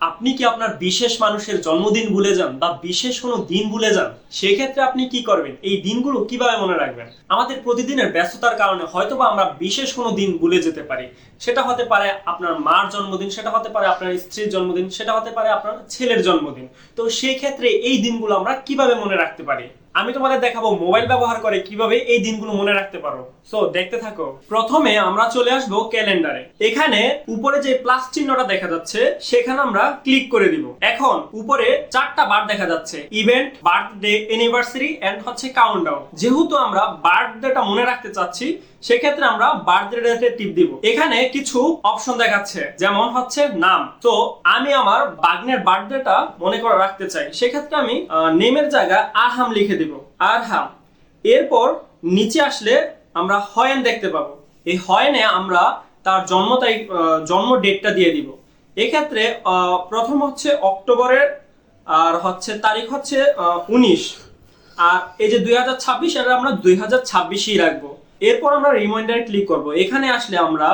আপনি কি আপনার বিশেষ মানুষের জন্মদিন ভুলে যান বা বিশেষ কোনো দিন ভুলে যান? সেক্ষেত্রে আপনি কি করবেন? এই দিনগুলো কীভাবে মনে রাখবেন? আমাদের প্রতিদিনের ব্যস্ততার কারণে হয়তোবা আমরা বিশেষ কোনো দিন ভুলে যেতে পারি। সেটা হতে পারে আপনার মার জন্মদিন, সেটা হতে পারে আপনার স্ত্রীর জন্মদিন, সেটা হতে পারে আপনার ছেলের জন্মদিন। তো সেই ক্ষেত্রে এই দিনগুলো আমরা কীভাবে মনে রাখতে পারি? আমি তোমাদের দেখাবো মোবাইল ব্যবহার করে কীভাবে এই দিনগুলো মনে রাখতে পারো। সো দেখতে থাকো। প্রথমে আমরা চলে আসব ক্যালেন্ডারে। এখানে উপরে যে প্লাস চিহ্নটা দেখা যাচ্ছে, সেখানে আমরা ক্লিক করে দিব। এখন উপরে চারটা বার দেখা যাচ্ছে, ইভেন্ট, বার্থডে, অ্যানিভার্সারি এন্ড হচ্ছে কাউন্টডাউন যেহেতু আমরা বার্থডেটা মনে রাখতে চাচ্ছি, সেক্ষেত্রে আমরা বার্থডে টিপ দিব। এখানে কিছু অপশন দেখাচ্ছে, যেমন হচ্ছে নাম। তো, আমি আমার বাগ্নের বার্থডেটা মনে করে রাখতে চাই। সেক্ষেত্রে আমি নেমের জায়গায় আহাম লিখে দিব। আরহাম এরপর নিচে আসলে আমরা হয়েন দেখতে পাবো। এই হয়েনে আমরা তার জন্ম তারিখ জন্ম ডেটটা দিয়ে দিব। এক্ষেত্রে প্রথম হচ্ছে অক্টোবরের, আর হচ্ছে তারিখ হচ্ছে উনিশ। আর এই যে দুই হাজার ছাব্বিশ, এটা আমরা দুই হাজার ছাব্বিশেই রাখব। এরপর আমরা রিমাইন্ডার ক্লিক করব। এখানে আসলে আমরা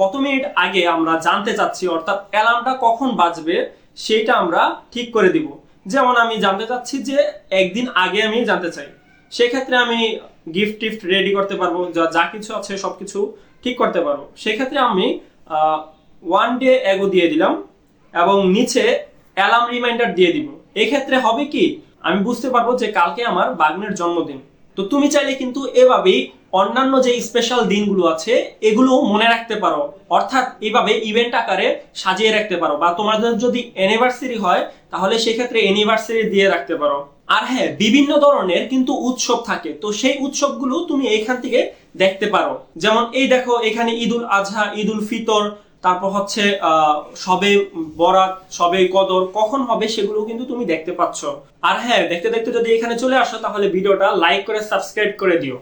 কত মিনিট আগে আমরা জানতে চাচ্ছি, অর্থাৎ অ্যালার্মটা কখন বাজবে, সেইটা আমরা ঠিক করে দিব। যেমন আমি জানতে চাচ্ছি যে একদিন আগে আমি জানতে চাই, সেক্ষেত্রে আমি গিফট টিফট রেডি করতে পারব, যা যা কিছু আছে সব কিছু ঠিক করতে পারব। সেক্ষেত্রে আমি ওয়ান ডে এগো দিয়ে দিলাম এবং নিচে অ্যালার্ম রিমাইন্ডার দিয়ে দিব। এক্ষেত্রে হবে কি, আমি বুঝতে পারব যে কালকে আমার বাগ্নের জন্মদিন। তো তুমি চাইলে কিন্তু এভাবেই অন্যান্য যে স্পেশাল দিনগুলো আছে, এগুলো মনে রাখতে পারো। অর্থাৎ এভাবে ইভেন্ট আকারে সাজিয়ে রাখতে পারো। বা তোমাদের যদি অ্যানিভার্সারি হয়, তাহলে সেক্ষেত্রে অ্যানিভার্সারি দিয়ে রাখতে পারো। আর হ্যাঁ বিভিন্ন ধরনের কিন্তু উৎসব থাকে। তো সেই উৎসবগুলো তুমি এখান থেকে দেখতে পারো। যেমন এই দেখো, এখানে ঈদুল আজহা ঈদুল ফিতর, তারপর হচ্ছে সবে বরাত, সবে কদর, কখন হবে সেগুলো কিন্তু তুমি দেখতে পাচ্ছ। আর হ্যাঁ দেখতে দেখতে যদি এখানে চলে আসো, তাহলে ভিডিওটা লাইক করে সাবস্ক্রাইব করে দিও।